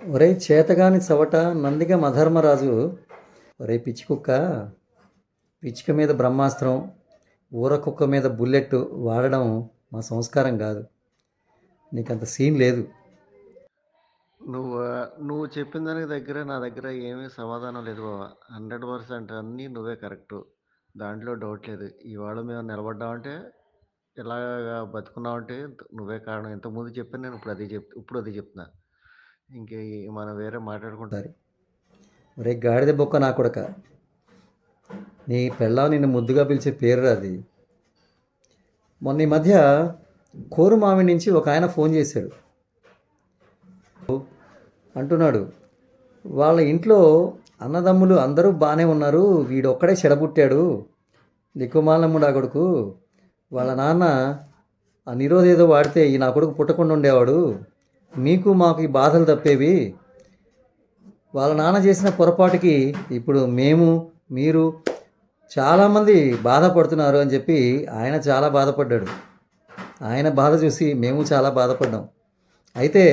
ఒరే చేతగాని చవట నందిగ మధర్మరాజు ఒరే పిచ్చి కుక్క పిచ్చుక మీద బ్రహ్మాస్త్రం ఊర కుక్క మీద బుల్లెట్ వాడడం మా సంస్కారం కాదు నీకంత సీన్ లేదు నువ్వు నువ్వు చెప్పిన దానికి దగ్గర నా దగ్గర ఏమీ సమాధానం లేదు బాబా హండ్రెడ్ పర్సెంట్ అన్నీ నువ్వే కరెక్టు. దాంట్లో డౌట్ లేదు. ఇవాళ మేము నిలబడ్డామంటే, ఇలాగా బతుకున్నామంటే నువ్వే కారణం. ఇంతకుముందు చెప్పాను నేను ఇప్పుడు అదే చెప్ ఇప్పుడు అది చెప్తున్నా. ఇంక మనం వేరే మాట్లాడుకుంటారు. రే గాడిద బొక్క నా కొడక. నీ పెళ్ళాం నిన్ను ముద్దుగా పిలిచే పేరు అది మొన్న ఈ మధ్య కోరుమావి నుంచి ఒక ఆయన ఫోన్ చేశాడు. అంటున్నాడు వాళ్ళ ఇంట్లో అన్నదమ్ములు అందరూ బాగానే ఉన్నారు వీడొక్కడే చెడబుట్టాడు. దిక్కుమాలమ్ముడు ఆ కొడుకు. వాళ్ళ నాన్న ఆ నిరోధ ఏదో వాడితే ఈ నా కొడుకు పుట్టకుండా ఉండేవాడు. మీకు మాకు ఈ బాధలు తప్పేవి? వాళ్ళ నాన్న చేసిన పొరపాటుకి ఇప్పుడు మేము మీరు చాలామంది బాధపడుతున్నారు అని చెప్పి ఆయన చాలా బాధపడ్డాడు. ఆయన బాధ చూసి మేము చాలా బాధపడ్డాం. అయితే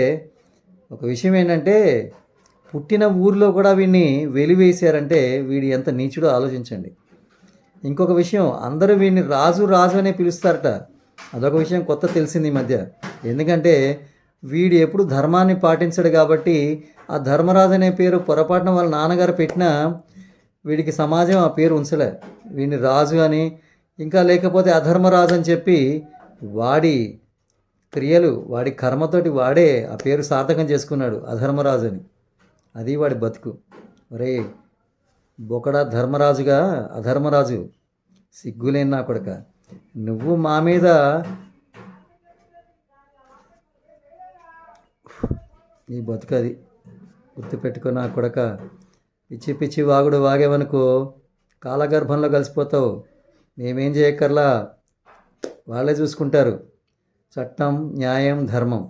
ఒక విషయం ఏంటంటే పుట్టిన ఊర్లో కూడా వీడిని వెలివేశారంటే వీడు ఎంత నీచుడో ఆలోచించండి. ఇంకొక విషయం అందరూ వీడిని రాజు రాజు అనే పిలుస్తారట. అదొక విషయం కొత్త తెలిసింది ఈ మధ్య. ఎందుకంటే వీడు ఎప్పుడు ధర్మాన్ని పాటించడు కాబట్టి ఆ ధర్మరాజు అనే పేరు పొరపాటున వాళ్ళ నాన్నగారు పెట్టినా వీడికి సమాజం ఆ పేరు ఉంచలే. వీడిని రాజు అని ఇంకా లేకపోతే అధర్మరాజు అని చెప్పి వాడి క్రియలు వాడి కర్మతోటి వాడే ఆ పేరు సార్థకం చేసుకున్నాడు అధర్మరాజు అని. అది వాడి బతుకు. ఒరే బొకడా ధర్మరాజుగా అధర్మరాజు సిగ్గులేని నా కొడక. నువ్వు మా మీద నీ బతుకది. గుర్తుపెట్టుకో నా కొడక. పిచ్చి పిచ్చి వాగుడు వాగేవనుకో కాలగర్భంలో కలిసిపోతావు. మేమేం చేయక్కర్లా? వాళ్ళే చూసుకుంటారు. చట్టం న్యాయం ధర్మం.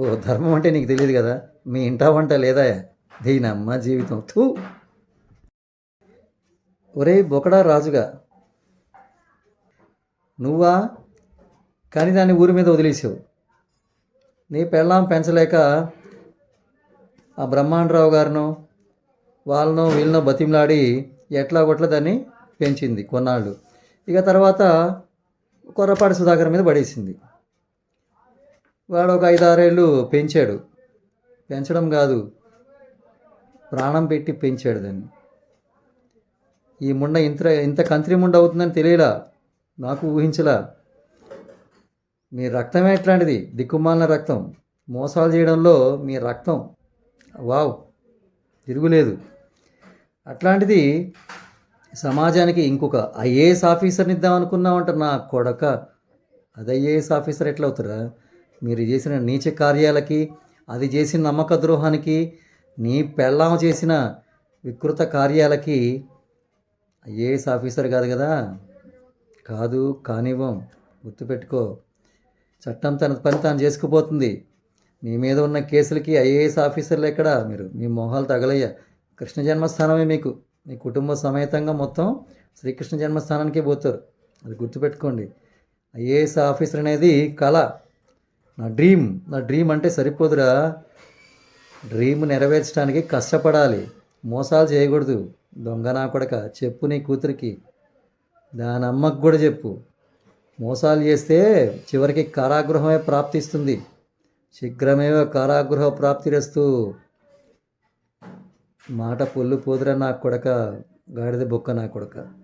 ఓ ధర్మం అంటే నీకు తెలియదు కదా? మీ ఇంటా వంట లేదా? దీనమ్మ జీవితం. తూ ఒరే బొకడా రాజుగా. నువ్వా? కానీ దాన్ని ఊరి మీద వదిలేసావు. నీ పెళ్ళాం పెంచలేక ఆ బ్రహ్మాండరావు గారినో వాళ్ళనో వీళ్ళనో బతిమలాడి ఎట్లా కొట్ల దాన్ని పెంచింది కొన్నాళ్ళు. ఇక తర్వాత కొర్రపాటి సుధాకర్ మీద పడేసింది. వాడు ఒక ఐదారేళ్ళు పెంచాడు. పెంచడం కాదు ప్రాణం పెట్టి పెంచాడు దాన్ని. ఈ ముండ ఇంత ఇంత కంత్రి ముండ అవుతుందని తెలియలా నాకు ఊహించలా. మీ రక్తమే ఎట్లాంటిది దిక్కుమాలిన రక్తం. మోసాలు చేయడంలో మీ రక్తం. వావ్. తిరుగులేదు. అట్లాంటిది సమాజానికి ఇంకొక ఐఏఎస్ ఆఫీసర్ని ఇద్దాం అనుకున్నామంట నా కొడక. అది ఐఏఎస్ ఆఫీసర్ ఎట్లా అవుతారా మీరు చేసిన నీచ కార్యాలకి అది చేసిన నమ్మక ద్రోహానికి నీ పెళ్ళాం చేసిన వికృత కార్యాలకి ఐఏఎస్ ఆఫీసర్ కాదు కదా? కాదు కానివ్వం. గుర్తుపెట్టుకో. చట్టం తన పని తాను చేసుకుపోతుంది. మీ మీద ఉన్న కేసులకి ఐఏఎస్ ఆఫీసర్లు ఎక్కడ? మీరు మీ మొహాలు తగలయ్యా. కృష్ణ జన్మస్థానమే మీకు. మీ కుటుంబ సమేతంగా మొత్తం శ్రీకృష్ణ జన్మస్థానానికే పోతారు. అది గుర్తుపెట్టుకోండి. ఐఏఎస్ ఆఫీసర్ అనేది కళ. నా డ్రీమ్ నా డ్రీమ్ అంటే సరిపోదురా. డ్రీమ్ నెరవేర్చడానికి కష్టపడాలి. మోసాలు చేయకూడదు. దొంగ నా కొడక. చెప్పు నీ కూతురికి. దాని అమ్మకు కూడా చెప్పు. మోసాలు చేస్తే చివరికి కారాగృహమే ప్రాప్తిస్తుంది. శీఘ్రమేవ కారాగృహ ప్రాప్తిరస్తు. మాట పొల్లు పోదురా నా కొడక గాడిద బొక్క నా కొడక.